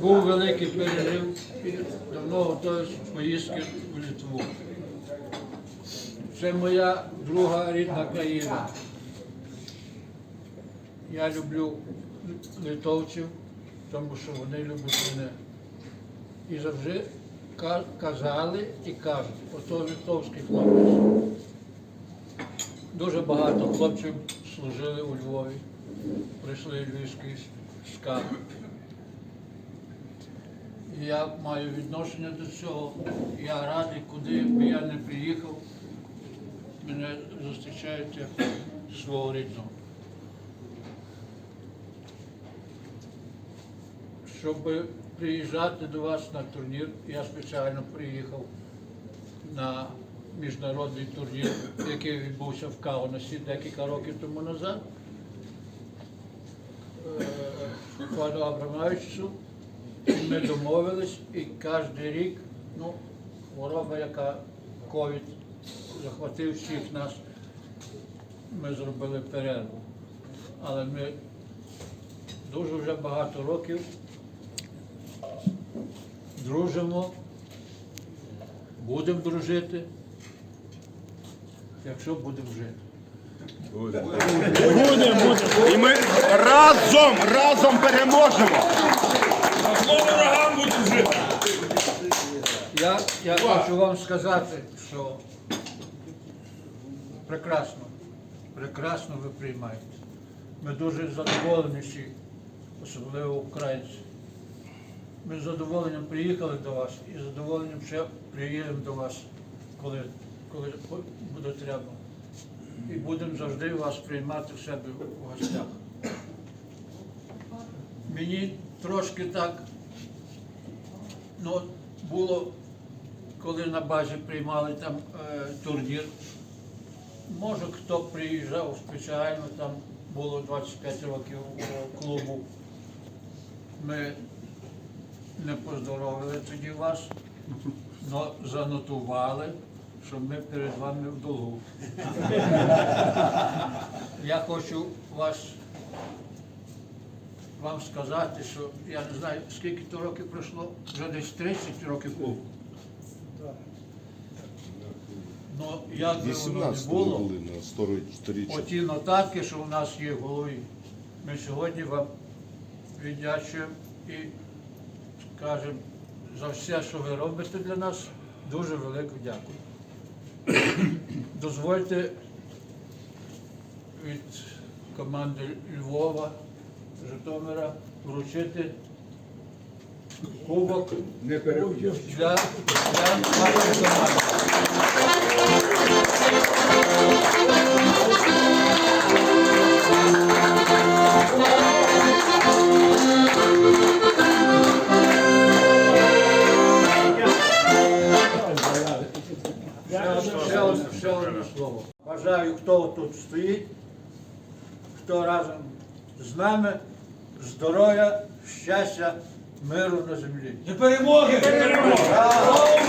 був великий перерив і давно готовий поїздки у Литву. Це моя друга рідна країна. Я люблю литовців, тому що вони люблять мене. І завжди казали і кажуть, ото литовський хлопець. Дуже багато хлопців служили у Львові, прийшли львівський скат. Я маю відношення до цього. Я радий, куди б я не приїхав, мене зустрічають як свого рідного. Щоб приїжджати до вас на турнір, я спеціально приїхав на міжнародний турнір, який відбувся в Каунасі декілька років тому назад. Е, Пану Абрамовичу, ми домовились і кожен рік, ну, хвороба, яка ковід захватив всіх нас, ми зробили перерву. Але ми дуже вже багато років дружимо, будемо дружити, якщо будемо жити. Будемо, будемо. І ми разом, разом переможемо. Слово ворогам будемо жити. Я, хочу вам сказати, що прекрасно, прекрасно ви приймаєте. Ми дуже задоволені всі, особливо українці. Ми з задоволенням приїхали до вас і з задоволенням ще приїдемо до вас, коли, коли буде треба. І будемо завжди вас приймати в себе в гостях. Мені трошки так Ну, було, коли на базі приймали там е, турнір. Може, хто приїжджав спеціально, там було 25 років клубу. Ми не поздоровили тоді вас, але занотували, що ми перед вами в долгу. Я хочу вас вам сказати, що я не знаю, скільки то років пройшло, вже десь 30 років. Ну, як би воно не 18 було, були на сторі- сторіччя. оті нотатки, що у нас є в голові, ми сьогодні вам віддячуємо і скажемо за все, що ви робите для нас, дуже велику дякую. Дозвольте від команди Львова, Житомира вручити кубок для, для вашої команди. Ще одне, ще одне слово. Бажаю, хто тут стоїть, хто разом з нами, здоров'я, щастя, миру на землі. До перемоги! До слава!